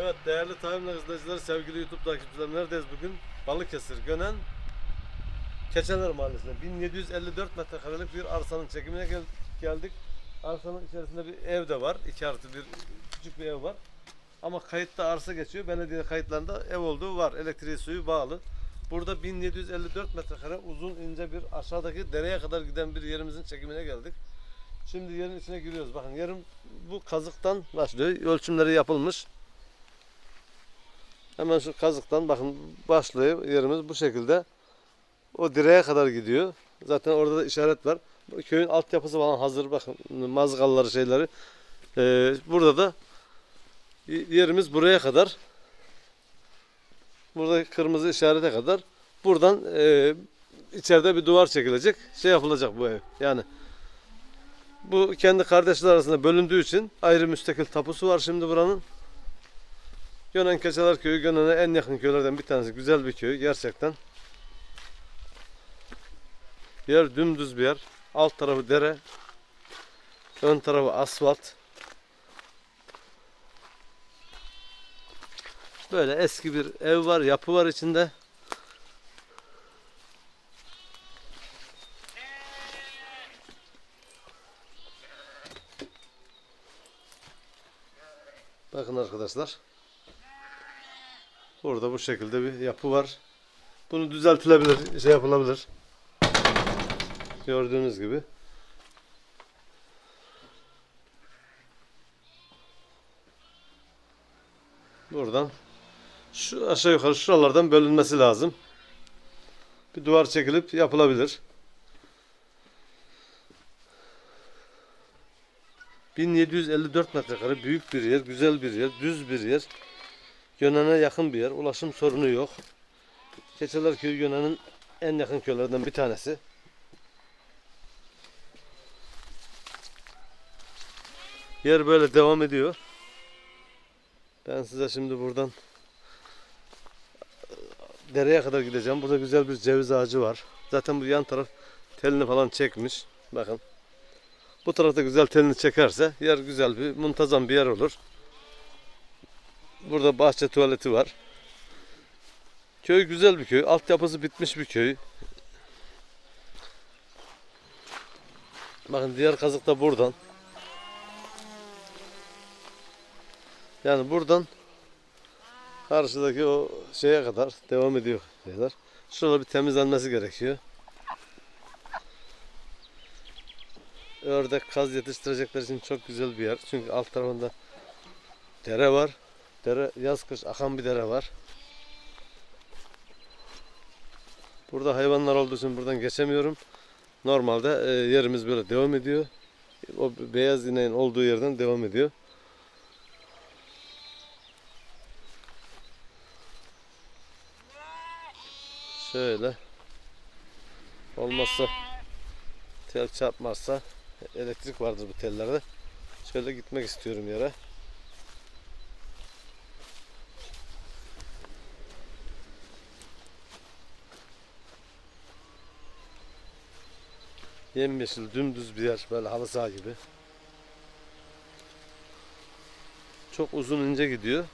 Evet değerli Tayyip'le izleyiciler, sevgili YouTube takipçiler neredeyiz bugün? Balıkesir, Gönen, Keçeler Mahallesi'nde 1754 metrekarelik bir arsanın çekimine gel- geldik. Arsanın içerisinde bir ev de var. 2 artı bir küçük bir ev var. Ama kayıtta arsa geçiyor. Belediye kayıtlarında ev olduğu var. Elektriği suyu bağlı. Burada 1754 metrekare uzun ince bir aşağıdaki dereye kadar giden bir yerimizin çekimine geldik. Şimdi yerin içine giriyoruz. Bakın yerim bu kazıktan başlıyor. Ölçümleri yapılmış. Hemen şu kazıktan bakın başlıyor yerimiz bu şekilde. O direğe kadar gidiyor. Zaten orada da işaret var. Köyün altyapısı falan hazır bakın mazgalları şeyleri. Ee, burada da yerimiz buraya kadar. Burada kırmızı işarete kadar. Buradan e, içeride bir duvar çekilecek. Şey yapılacak bu ev. Yani bu kendi kardeşler arasında bölündüğü için ayrı müstakil tapusu var şimdi buranın. Gönen Keçeler Köyü Gönen'e en yakın köylerden bir tanesi. Güzel bir köy gerçekten. Yer dümdüz bir yer. Alt tarafı dere. Ön tarafı asfalt. Böyle eski bir ev var, yapı var içinde. Bakın arkadaşlar. Burada bu şekilde bir yapı var. Bunu düzeltilebilir, şey yapılabilir. Gördüğünüz gibi. Buradan şu aşağı yukarı şuralardan bölünmesi lazım. Bir duvar çekilip yapılabilir. 1754 metrekare büyük bir yer, güzel bir yer, düz bir yer. Gönen'e yakın bir yer. Ulaşım sorunu yok. Keçeler Köyü Gönen'in en yakın köylerinden bir tanesi. Yer böyle devam ediyor. Ben size şimdi buradan e, dereye kadar gideceğim. Burada güzel bir ceviz ağacı var. Zaten bu yan taraf telini falan çekmiş. Bakın. Bu tarafta güzel telini çekerse yer güzel bir muntazam bir yer olur. Burada bahçe tuvaleti var. Köy güzel bir köy. Altyapısı bitmiş bir köy. Bakın diğer kazık da buradan. Yani buradan karşıdaki o şeye kadar devam ediyor şeyler. Şurada bir temizlenmesi gerekiyor. Ördek kaz yetiştirecekler için çok güzel bir yer. Çünkü alt tarafında dere var. Dere yaz kış akan bir dere var. Burada hayvanlar olduğu için buradan geçemiyorum. Normalde e, yerimiz böyle devam ediyor. O beyaz ineğin olduğu yerden devam ediyor. Şöyle. Olmazsa tel çarpmazsa elektrik vardır bu tellerde. Şöyle gitmek istiyorum yere. Yemyeşil dümdüz bir yer böyle halı saha gibi. Çok uzun ince gidiyor.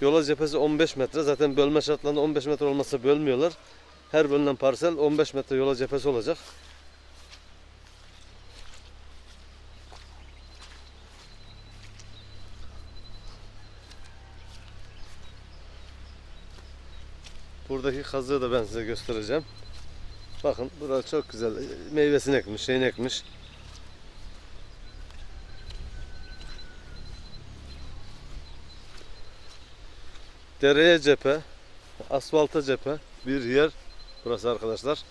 Yola cephesi 15 metre. Zaten bölme şartlarında 15 metre olmazsa bölmüyorlar. Her bölünen parsel 15 metre yola cephesi olacak. Buradaki kazığı da ben size göstereceğim. Bakın burada çok güzel meyvesini ekmiş, şeyini ekmiş. Dereye cephe, asfalta cephe bir yer burası arkadaşlar.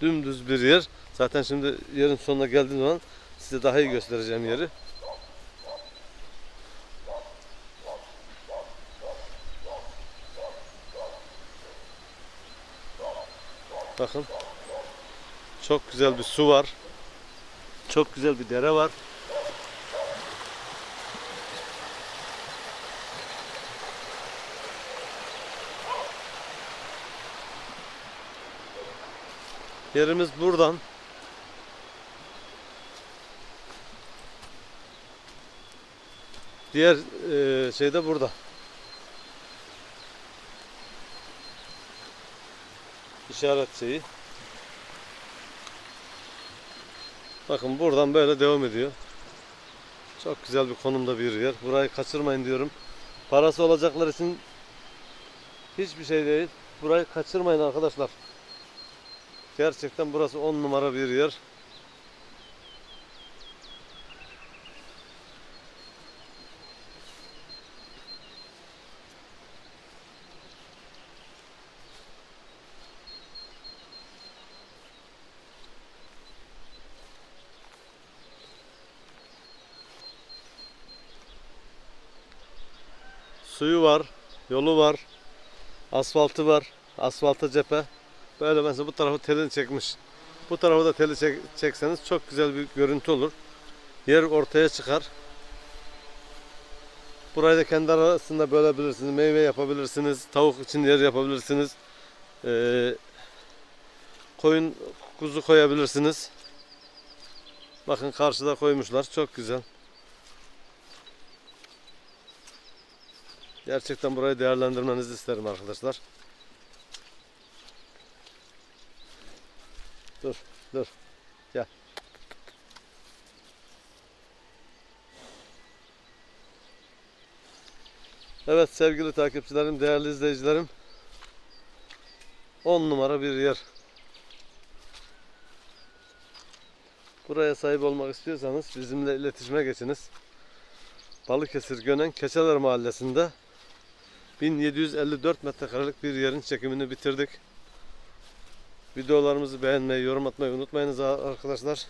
Dümdüz bir yer. Zaten şimdi yerin sonuna geldiğim zaman size daha iyi göstereceğim yeri. Bakın. Çok güzel bir su var. Çok güzel bir dere var. Yerimiz buradan Diğer e, şey de burada. İşaret şeyi. Bakın buradan böyle devam ediyor. Çok güzel bir konumda bir yer. Burayı kaçırmayın diyorum. Parası olacaklar için hiçbir şey değil. Burayı kaçırmayın arkadaşlar. Gerçekten burası on numara bir yer. Suyu var, yolu var, asfaltı var, asfalta cephe. Böyle mesela bu tarafı telini çekmiş. Bu tarafı da teli çek- çekseniz çok güzel bir görüntü olur. Yer ortaya çıkar. Burayı da kendi arasında bölebilirsiniz. Meyve yapabilirsiniz. Tavuk için yer yapabilirsiniz. Ee, koyun, kuzu koyabilirsiniz. Bakın karşıda koymuşlar. Çok güzel. Gerçekten burayı değerlendirmenizi isterim arkadaşlar. Dur, dur. Gel. Evet sevgili takipçilerim, değerli izleyicilerim. 10 numara bir yer. Buraya sahip olmak istiyorsanız bizimle iletişime geçiniz. Balıkesir Gönen Keçeler Mahallesi'nde 1754 metrekarelik bir yerin çekimini bitirdik. Videolarımızı beğenmeyi, yorum atmayı unutmayınız arkadaşlar.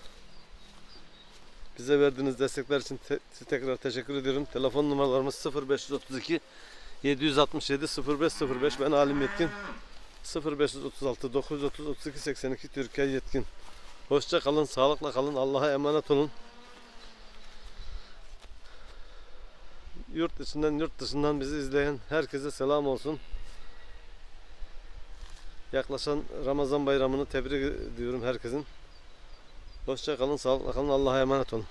Bize verdiğiniz destekler için te- tekrar teşekkür ediyorum. Telefon numaralarımız 0532 767 0505 ben Alim Yetkin 0536 930 32 82 Türkiye Yetkin. Hoşça kalın, sağlıkla kalın, Allah'a emanet olun. Yurt içinden yurt dışından bizi izleyen herkese selam olsun. Yaklaşan Ramazan bayramını tebrik ediyorum herkesin. Hoşça kalın, sağlıkla kalın, Allah'a emanet olun.